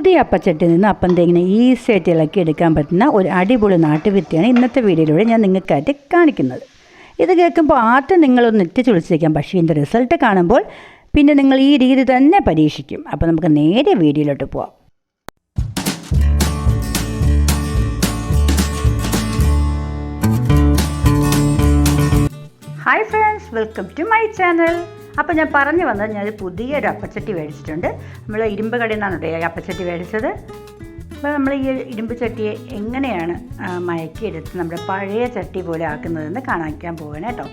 പുതിയ അപ്പച്ചട്ടിൽ നിന്ന് അപ്പം തേങ്ങനെ ഈസി ആയിട്ട് ഇളക്കി എടുക്കാൻ പറ്റുന്ന ഒരു അടിപൊളി നാട്ടുവിദ്യയാണ് ഇന്നത്തെ വീഡിയോയിലൂടെ ഞാൻ നിങ്ങൾക്കായിട്ട് കാണിക്കുന്നത്. ഇത് കേൾക്കുമ്പോൾ ആദ്യം നിങ്ങളൊന്ന് നെറ്റ് ചുളിച്ചേക്കാം പക്ഷേ ഇതിന്റെ റിസൾട്ട് കാണുമ്പോൾ പിന്നെ നിങ്ങൾ ഈ രീതി തന്നെ പരീക്ഷിക്കും. അപ്പോൾ നമുക്ക് നേരെ വീഡിയോയിലോട്ട് പോവാം. Hi friends welcome to my channel അപ്പോൾ ഞാൻ പറഞ്ഞു വന്നത് ഞാൻ പുതിയൊരു അപ്പച്ചട്ടി മേടിച്ചിട്ടുണ്ട്. നമ്മൾ ഇരുമ്പ് കടയിൽ നിന്നാണ് കേട്ടോ ഈ അപ്പച്ചട്ടി മേടിച്ചത്. അപ്പോൾ നമ്മൾ ഈ ഇരുമ്പ് ചട്ടിയെ എങ്ങനെയാണ് മയക്കിയെടുത്ത് നമ്മുടെ പഴയ ചട്ടി പോലെ ആക്കുന്നതെന്ന് കാണിക്കാൻ പോകണം കേട്ടോ.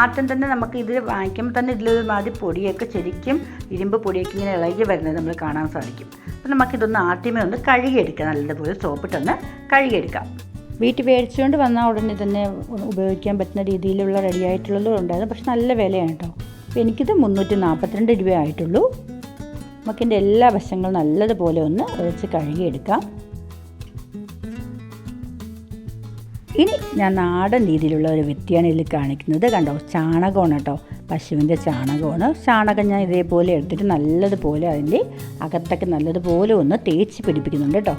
ആദ്യം തന്നെ നമുക്ക് ഇത് വാങ്ങിക്കുമ്പോൾ തന്നെ ഇതിൽ മാതിരി പൊടിയൊക്കെ ശരിക്കും ഇരുമ്പ് പൊടിയൊക്കെ ഇങ്ങനെ ഇളകി വരുന്നത് നമ്മൾ കാണാൻ സാധിക്കും. അപ്പോൾ നമുക്കിതൊന്ന് ആദ്യമേ ഒന്ന് കഴുകിയെടുക്കാം. നല്ലതുപോലെ സോപ്പിട്ടൊന്ന് കഴുകിയെടുക്കാം. വീട്ടിൽ മേടിച്ചുകൊണ്ട് വന്നാൽ ഉടനെ തന്നെ ഉപയോഗിക്കാൻ പറ്റുന്ന രീതിയിലുള്ള റെഡിയായിട്ടുള്ളതും ഉണ്ടായിരുന്നു. പക്ഷെ നല്ല വിലയാണ് കേട്ടോ. എനിക്കിത് മുന്നൂറ്റി നാൽപ്പത്തിരണ്ട് രൂപ ആയിട്ടുള്ളൂ നമുക്കിന്റെ എല്ലാ വശങ്ങളും നല്ലതുപോലെ ഒന്ന് ഉരച്ച് കഴുകിയെടുക്കാം. ഇനി ഞാൻ നാടൻ രീതിയിലുള്ള ഒരു വ്യക്തിയാണ് ഇതിൽ കാണിക്കുന്നത്. കണ്ടോ ചാണകമാണ് കേട്ടോ പശുവിന്റെ ചാണകമാണ്. ചാണകം ഞാൻ ഇതേപോലെ എടുത്തിട്ട് നല്ലതുപോലെ അതിന്റെ അകത്തൊക്കെ നല്ലതുപോലെ ഒന്ന് തേച്ച് പിടിപ്പിക്കുന്നുണ്ട് കേട്ടോ.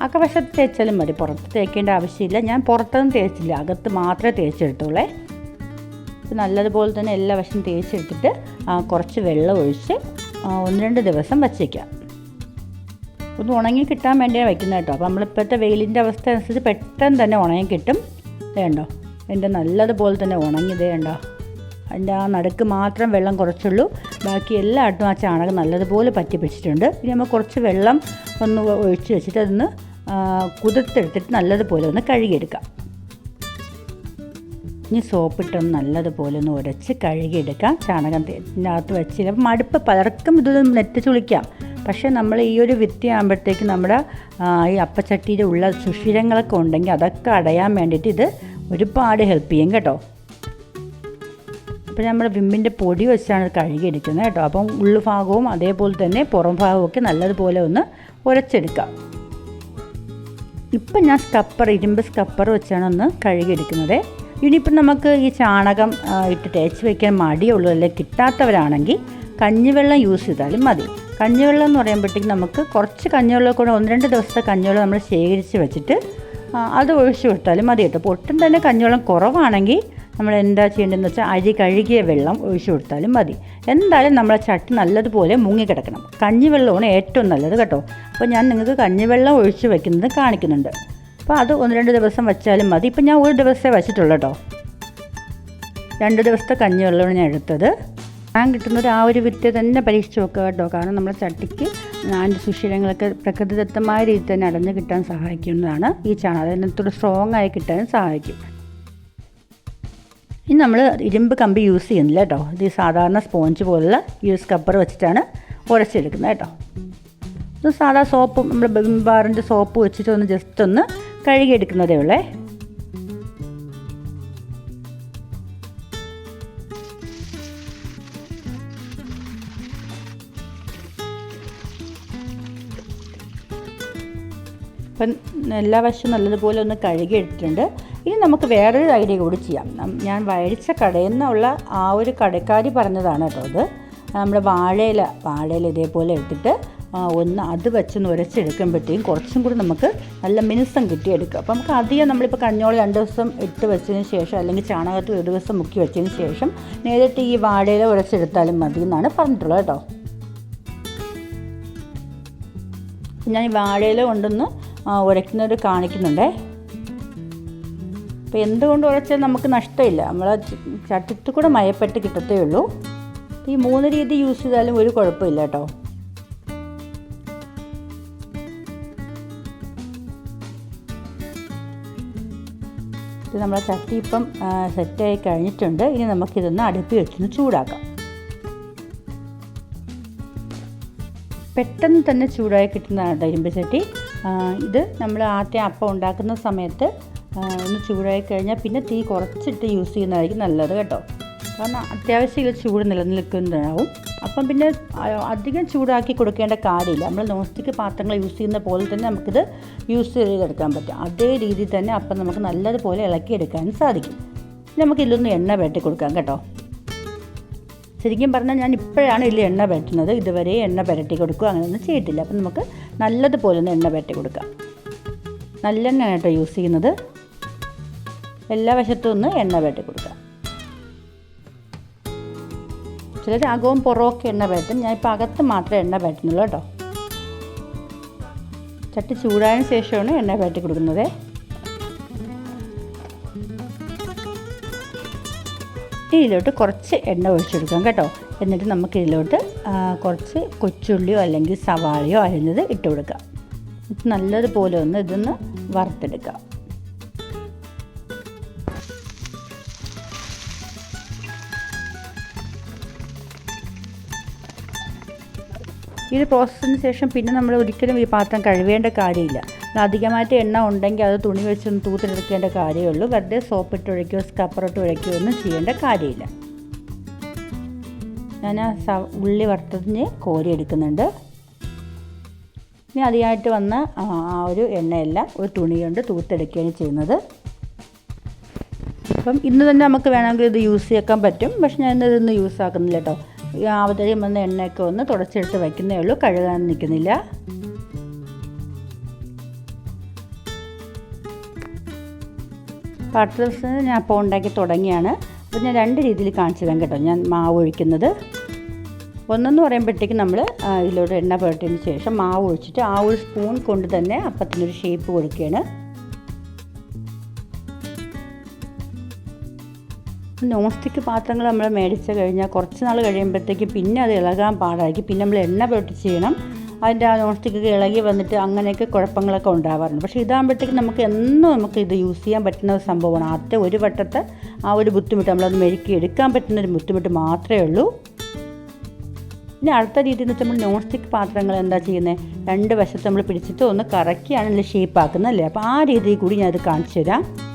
അകവശത്ത് തേച്ചാലും മതി പുറത്ത് തേക്കേണ്ട ആവശ്യമില്ല. ഞാൻ പുറത്തൊന്നും തേച്ചില്ല അകത്ത് മാത്രമേ തേച്ചെടുത്തോളേ നല്ലതുപോലെ തന്നെ എല്ലാ വശം തേച്ചെടുത്തിട്ട് കുറച്ച് വെള്ളം ഒഴിച്ച് ഒന്ന് രണ്ട് ദിവസം വച്ചേക്കാം ഒന്ന് ഉണങ്ങി കിട്ടാൻ വേണ്ടിയാണ് വയ്ക്കുന്നത് കേട്ടോ. അപ്പോൾ നമ്മളിപ്പോഴത്തെ വെയിലിന്റെ അവസ്ഥ അനുസരിച്ച് പെട്ടെന്ന് തന്നെ ഉണങ്ങി കിട്ടും. വേണ്ടോ എന്റെ നല്ലതുപോലെ തന്നെ ഉണങ്ങിയതേ ഉണ്ടോ അതിന്റെ ആ നടുക്ക് മാത്രം വെള്ളം കുറച്ചുള്ളൂ. ബാക്കി എല്ലായിടത്തും ആ ചാണകം നല്ലതുപോലെ പറ്റി പിടിച്ചിട്ടുണ്ട്. ഇനി നമ്മൾ കുറച്ച് വെള്ളം ഒന്ന് ഒഴിച്ച് വെച്ചിട്ട് അതൊന്ന് കുതിർത്തെടുത്തിട്ട് നല്ലതുപോലെ ഒന്ന് കഴുകിയെടുക്കാം. ഇനി സോപ്പിട്ടൊന്ന് നല്ലതുപോലെ ഒന്ന് ഉരച്ച് കഴുകിയെടുക്കാം. ചാണകം ഇതിനകത്ത് വെച്ച് ചിലപ്പോൾ മടുപ്പ് പലർക്കും ഇത് നെറ്റ് ചുളിക്കാം. പക്ഷേ നമ്മൾ ഈ ഒരു വിത്തി ആകുമ്പോഴത്തേക്ക് നമ്മുടെ ഈ അപ്പച്ചട്ടിയിൽ ഉള്ള സുഷിരങ്ങളൊക്കെ ഉണ്ടെങ്കിൽ അതൊക്കെ അടയാൻ വേണ്ടിയിട്ട് ഇത് ഒരുപാട് ഹെൽപ്പ് ചെയ്യും കേട്ടോ. അപ്പോൾ നമ്മൾ വിമ്മിന്റെ പൊടി വെച്ചാണ് കഴുകിയെടുക്കുന്നത് കേട്ടോ. അപ്പം ഉള്ളുഭാഗവും അതേപോലെ തന്നെ പുറം ഭാഗവും ഒക്കെ നല്ലതുപോലെ ഒന്ന് ഉരച്ചെടുക്കാം. ഇപ്പം ഞാൻ സ്കപ്പർ ഇരുമ്പ് സ്കപ്പർ വെച്ചാണ് ഒന്ന് കഴുകിയെടുക്കുന്നത്. ഇനിയിപ്പം നമുക്ക് ഈ ചാണകം ഇട്ട് തേച്ച് വയ്ക്കാൻ മടിയുള്ളൂ അല്ലെങ്കിൽ കിട്ടാത്തവരാണെങ്കിൽ കഞ്ഞിവെള്ളം യൂസ് ചെയ്താലും മതി. കഞ്ഞിവെള്ളം എന്ന് പറയുമ്പോഴത്തേക്കും നമുക്ക് കുറച്ച് കഞ്ഞിവെള്ളം കൂടെ ഒന്ന് രണ്ട് ദിവസത്തെ കഞ്ഞിവെള്ളം നമ്മൾ ശേഖരിച്ച് വെച്ചിട്ട് അത് ഒഴിച്ചു കൊടുത്താലും മതി കേട്ടോ. ഒട്ടും തന്നെ കഞ്ഞിവെള്ളം കുറവാണെങ്കിൽ നമ്മൾ എന്താ ചെയ്യേണ്ടതെന്ന് വെച്ചാൽ അരി കഴുകിയ വെള്ളം ഒഴിച്ചു കൊടുത്താലും മതി. എന്തായാലും നമ്മളെ ചട്ടി നല്ലതുപോലെ മുങ്ങിക്കിടക്കണം. കഞ്ഞിവെള്ളമാണ് ഏറ്റവും നല്ലത് കേട്ടോ. അപ്പോൾ ഞാൻ നിങ്ങൾക്ക് കഞ്ഞിവെള്ളം ഒഴിച്ച് വെക്കുന്നത് കാണിക്കുന്നുണ്ട്. അപ്പോൾ അത് ഒന്ന് രണ്ട് ദിവസം വെച്ചാലും മതി. ഇപ്പം ഞാൻ ഒരു ദിവസമേ വെച്ചിട്ടുള്ളൂ കേട്ടോ. രണ്ട് ദിവസത്തെ കഞ്ഞി കഞ്ഞിവെള്ളമാണ് ഞാൻ എടുത്തത്. ഞാൻ കിട്ടുന്നത് ആ ഒരു വിത്ത് തന്നെ പരീക്ഷിച്ച് നോക്കുക കേട്ടോ. കാരണം നമ്മുടെ ചട്ടിക്ക് നാല് സുഷിരങ്ങളൊക്കെ പ്രകൃതിദത്തമായ രീതിയിൽ തന്നെ അടഞ്ഞു കിട്ടാൻ സഹായിക്കുന്നതാണ് ഈ ചാണകം. അതിനകത്തോട് സ്ട്രോങ് ആയി കിട്ടാനും സഹായിക്കും. ഇനി നമ്മൾ ഇരുമ്പ് കമ്പി യൂസ് ചെയ്യുന്നില്ല കേട്ടോ. ഇത് സാധാരണ സ്പോഞ്ച് പോലുള്ള യൂസ് കപ്പർ വെച്ചിട്ടാണ് ഉരച്ചെടുക്കുന്നത് കേട്ടോ. ഇത് സാധാ സോപ്പ് നമ്മൾ ബിംബാറിന്റെ സോപ്പ് വെച്ചിട്ട് ഒന്ന് ജസ്റ്റ് ഒന്ന് കഴുകിയെടുക്കുന്നതേ ഉള്ളേ. അപ്പം എല്ലാ വശവും നല്ലതുപോലെ ഒന്ന് കഴുകിയെടുത്തിട്ടുണ്ട്. ഇനി നമുക്ക് വേറൊരു ഐഡിയ കൂടി ചെയ്യാം. ഞാൻ വഴിച്ച കടയിൽ നിന്നുള്ള ആ ഒരു കടക്കാരി പറഞ്ഞതാണ് കേട്ടോ അത്. നമ്മുടെ വാഴയില വാഴയില ഇതേപോലെ ആ, ഒന്ന് അത് വെച്ചൊന്ന് നുരച്ചെടുക്കുമ്പോഴത്തേക്കും കുറച്ചും കൂടി നമുക്ക് നല്ല മിനുസം കിട്ടിയെടുക്കുക. അപ്പോൾ നമുക്ക് അധികം നമ്മളിപ്പോൾ കഞ്ഞോളം രണ്ട് ദിവസം ഇട്ട് വെച്ചതിന് ശേഷം അല്ലെങ്കിൽ ചാണകത്തിൽ ഒരു ദിവസം മുക്കി വെച്ചതിന് ശേഷം നേരിട്ട് ഈ വാഴയില ഉരച്ചെടുത്താലും മതി എന്നാണ് പറഞ്ഞിട്ടുള്ളത് കേട്ടോ. ഞാൻ ഈ വാഴയില കൊണ്ടൊന്ന് ഉരയ്ക്കുന്നവർ കാണിക്കുന്നുണ്ടേ. അപ്പോൾ എന്തുകൊണ്ട് ഉരച്ചാൽ നമുക്ക് നഷ്ടമില്ല? നമ്മൾ ചട്ടത്തിൽ കൂടെ മയപ്പെട്ട് കിട്ടത്തേ ഉള്ളൂ. ഈ മൂന്ന് രീതി യൂസ് ചെയ്താലും ഒരു കുഴപ്പമില്ല കേട്ടോ. ഇത് നമ്മുടെ ചട്ടി ഇപ്പം സെറ്റായി കഴിഞ്ഞിട്ടുണ്ട്. ഇനി നമുക്കിതൊന്ന് അടുപ്പി വെച്ചൊന്ന് ചൂടാക്കാം. പെട്ടെന്ന് തന്നെ ചൂടായി കിട്ടുന്നതാണ് കേട്ടോ ഇരുമ്പ് ചട്ടി. ഇത് നമ്മൾ ആദ്യം അപ്പം ഉണ്ടാക്കുന്ന സമയത്ത് ഒന്ന് ചൂടായി കഴിഞ്ഞാൽ പിന്നെ തീ കുറച്ചിട്ട് യൂസ് ചെയ്യുന്നതായിരിക്കും നല്ലത് കേട്ടോ. കാരണം അത്യാവശ്യം ഇത് ചൂട് നിലനിൽക്കുന്നതാവും. അപ്പം പിന്നെ അധികം ചൂടാക്കി കൊടുക്കേണ്ട കാര്യമില്ല. നമ്മൾ നോൺ സ്റ്റിക്ക് പാത്രങ്ങൾ യൂസ് ചെയ്യുന്ന പോലെ തന്നെ നമുക്കിത് യൂസ് ചെയ്തെടുക്കാൻ പറ്റും. അതേ രീതിയിൽ തന്നെ അപ്പം നമുക്ക് നല്ലതുപോലെ ഇളക്കിയെടുക്കാൻ സാധിക്കും. നമുക്ക് ഇതിലൊന്ന് എണ്ണ വെട്ടി കൊടുക്കാം കേട്ടോ. ശരിക്കും പറഞ്ഞാൽ ഞാൻ ഇപ്പോഴാണ് ഇതിൽ എണ്ണ വെട്ടുന്നത് ഇതുവരെ എണ്ണ പുരട്ടി കൊടുക്കുക അങ്ങനെയൊന്നും ചെയ്തിട്ടില്ല. അപ്പം നമുക്ക് നല്ലതുപോലെ ഒന്ന് എണ്ണ പുരട്ടി കൊടുക്കാം. നല്ലെണ്ണയാണ് കേട്ടോ യൂസ് ചെയ്യുന്നത്. എല്ലാ വശത്തും ഒന്ന് എണ്ണ പുരട്ടി കൊടുക്കാം. ചിലർ അകവും പുറമൊക്കെ എണ്ണ പുരട്ടും ഞാൻ ഇപ്പോൾ അകത്ത് മാത്രമേ എണ്ണ പുരട്ടുന്നുള്ളൂ കേട്ടോ. ചട്ടി ചൂടായതിന് ശേഷമാണ് എണ്ണ പുരട്ടി കൊടുക്കുന്നത്. ഇതിലോട്ട് കുറച്ച് എണ്ണ ഒഴിച്ചെടുക്കാം കേട്ടോ. എന്നിട്ട് നമുക്ക് ഇതിലോട്ട് കുറച്ച് കൊച്ചുള്ളിയോ അല്ലെങ്കിൽ സവാളയോ അരിഞ്ഞത് ഇട്ട് കൊടുക്കാം. നല്ലതുപോലെ ഒന്ന് ഇതൊന്ന് വറുത്തെടുക്കാം. ഈ ഒരു പ്രോസസ്സിന് ശേഷം പിന്നെ നമ്മൾ ഒരിക്കലും ഈ പാത്രം കഴുകേണ്ട കാര്യമില്ല. അധികമായിട്ട് എണ്ണ ഉണ്ടെങ്കിൽ അത് തുണി വെച്ചൊന്ന് തൂത്തിലെടുക്കേണ്ട കാര്യമേ ഉള്ളൂ. വെറുതെ സോപ്പിട്ട് ഒഴിക്കുകയോ സ്കപ്പറിട്ട് ഒഴിക്കുകയോ ഒന്നും ചെയ്യേണ്ട കാര്യമില്ല. ഞാൻ ആ സ ഉള്ളി വറുത്തതിന് കോരി എടുക്കുന്നുണ്ട്. ഇനി അതിയായിട്ട് വന്ന ആ ഒരു എണ്ണയെല്ലാം ഒരു തുണി കൊണ്ട് തൂത്തെടുക്കുകയാണ് ചെയ്യുന്നത്. അപ്പം ഇന്ന് തന്നെ നമുക്ക് വേണമെങ്കിൽ ഇത് യൂസ് ചെയ്യാൻ പറ്റും. പക്ഷെ ഞാൻ ഇതൊന്നും യൂസ് ആക്കുന്നില്ല കേട്ടോ. ഈ ആവതരം വന്ന എണ്ണയൊക്കെ ഒന്ന് തുടച്ചെടുത്ത് വയ്ക്കുന്നേ ഉള്ളൂ. കഴുകാൻ നിൽക്കുന്നില്ല. പാത്രത്തിന് ഞാൻ അപ്പോൾ ഉണ്ടാക്കി തുടങ്ങിയാണ്. അപ്പോൾ ഞാൻ രണ്ട് രീതിയിൽ കാണിച്ചു തരാം കേട്ടോ. ഞാൻ മാവ് ഒഴിക്കുന്നത്. ഒന്നെന്ന് പറയുമ്പോഴത്തേക്ക് നമ്മൾ ഇതിലോട്ട് എണ്ണ പുരട്ടിയതിന് ശേഷം മാവ് ഒഴിച്ചിട്ട് ആ ഒരു സ്പൂൺ കൊണ്ട് തന്നെ അപ്പത്തിനൊരു ഷേപ്പ് കൊടുക്കുകയാണ്. നോൺ സ്റ്റിക്ക് പാത്രങ്ങൾ നമ്മൾ മേടിച്ച് കഴിഞ്ഞാൽ കുറച്ച് നാൾ കഴിയുമ്പോഴത്തേക്ക് പിന്നെ അത് ഇളകാൻ പാടായിരിക്കും. പിന്നെ നമ്മൾ എണ്ണ പൊട്ടി ചെയ്യണം. അതിന്റെ ആ നോൺ സ്റ്റിക്കൊക്കെ ഇളകി വന്നിട്ട് അങ്ങനെയൊക്കെ കുഴപ്പങ്ങളൊക്കെ ഉണ്ടാവാറുണ്ട്. പക്ഷേ ഇതാകുമ്പോഴത്തേക്ക് നമുക്ക് എന്നും നമുക്ക് ഇത് യൂസ് ചെയ്യാൻ പറ്റുന്ന ഒരു സംഭവമാണ്. ആദ്യത്തെ ഒരു വട്ടത്തെ ആ ഒരു ബുദ്ധിമുട്ട് നമ്മളത് മെരുക്കി എടുക്കാൻ പറ്റുന്ന ഒരു ബുദ്ധിമുട്ട് മാത്രമേ ഉള്ളൂ. ഇനി അടുത്ത രീതിയിൽ എന്ന് വെച്ചാൽ നമ്മൾ നോൺ സ്റ്റിക്ക് പാത്രങ്ങൾ എന്താ ചെയ്യുന്നത് രണ്ട് വശത്ത് നമ്മൾ പിടിച്ചിട്ട് ഒന്ന് കറക്കിയാണ് ഷേപ്പ് ആക്കുന്നത് അല്ലേ? അപ്പോൾ ആ രീതിയിൽ കൂടി ഞാനത് കാണിച്ചു തരാം.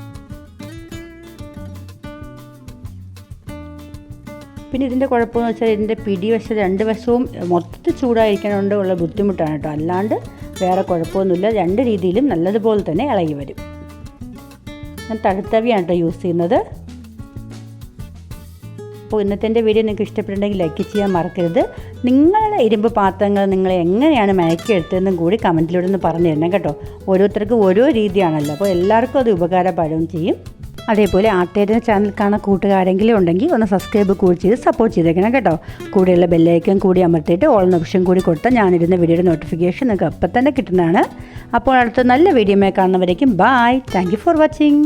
പിന്നെ ഇതിന്റെ കുഴപ്പമെന്ന് വെച്ചാൽ ഇതിന്റെ പിടി വശം രണ്ട് വശവും മൊത്തത്തിൽ ചൂടായിരിക്കണോണ്ട് ഉള്ള ബുദ്ധിമുട്ടാണ് കേട്ടോ. അല്ലാണ്ട് വേറെ കുഴപ്പമൊന്നുമില്ല. രണ്ട് രീതിയിലും നല്ലതുപോലെ തന്നെ ഇളകി വരും. ഞാൻ തഴുത്തവിയാണ് കേട്ടോ യൂസ് ചെയ്യുന്നത്. അപ്പോൾ ഇന്നത്തെ എന്റെ വീഡിയോ നിങ്ങൾക്ക് ഇഷ്ടപ്പെട്ടുണ്ടെങ്കിൽ ലൈക്ക് ചെയ്യാൻ മറക്കരുത്. നിങ്ങളുടെ ഇരുമ്പ് പാത്രങ്ങൾ നിങ്ങൾ എങ്ങനെയാണ് മയക്കിയെടുത്തതെന്നും കൂടി കമന്റിലൂടെ ഒന്ന് പറഞ്ഞു തരണം കേട്ടോ. ഓരോരുത്തർക്കും ഓരോ രീതിയാണല്ലോ. അപ്പോൾ എല്ലാവർക്കും അത് ഉപകാരപ്പെടുകയും ചെയ്യും. അതേപോലെ ആട്ടേരിയ ചാനൽ കാണാൻ കൂട്ടുകാരെങ്കിലും ഉണ്ടെങ്കിൽ ഒന്ന് സബ്സ്ക്രൈബ് കൂടി ചെയ്ത് സപ്പോർട്ട് ചെയ്തേക്കണം കേട്ടോ. കൂടെയുള്ള ബെല്ലൈക്കൻ കൂടി അമർത്തിയിട്ട് ഓൾ ഓപ്ഷൻ കൂടി കൊടുത്താൽ ഞാനിരുന്ന വീഡിയോയുടെ നോട്ടിഫിക്കേഷൻ നിങ്ങൾക്ക് അപ്പം തന്നെ കിട്ടുന്നതാണ്. അപ്പോൾ അടുത്ത നല്ല വീഡിയോമായി കാണുന്നവരേക്കും ബായ് താങ്ക് ഫോർ വാച്ചിങ്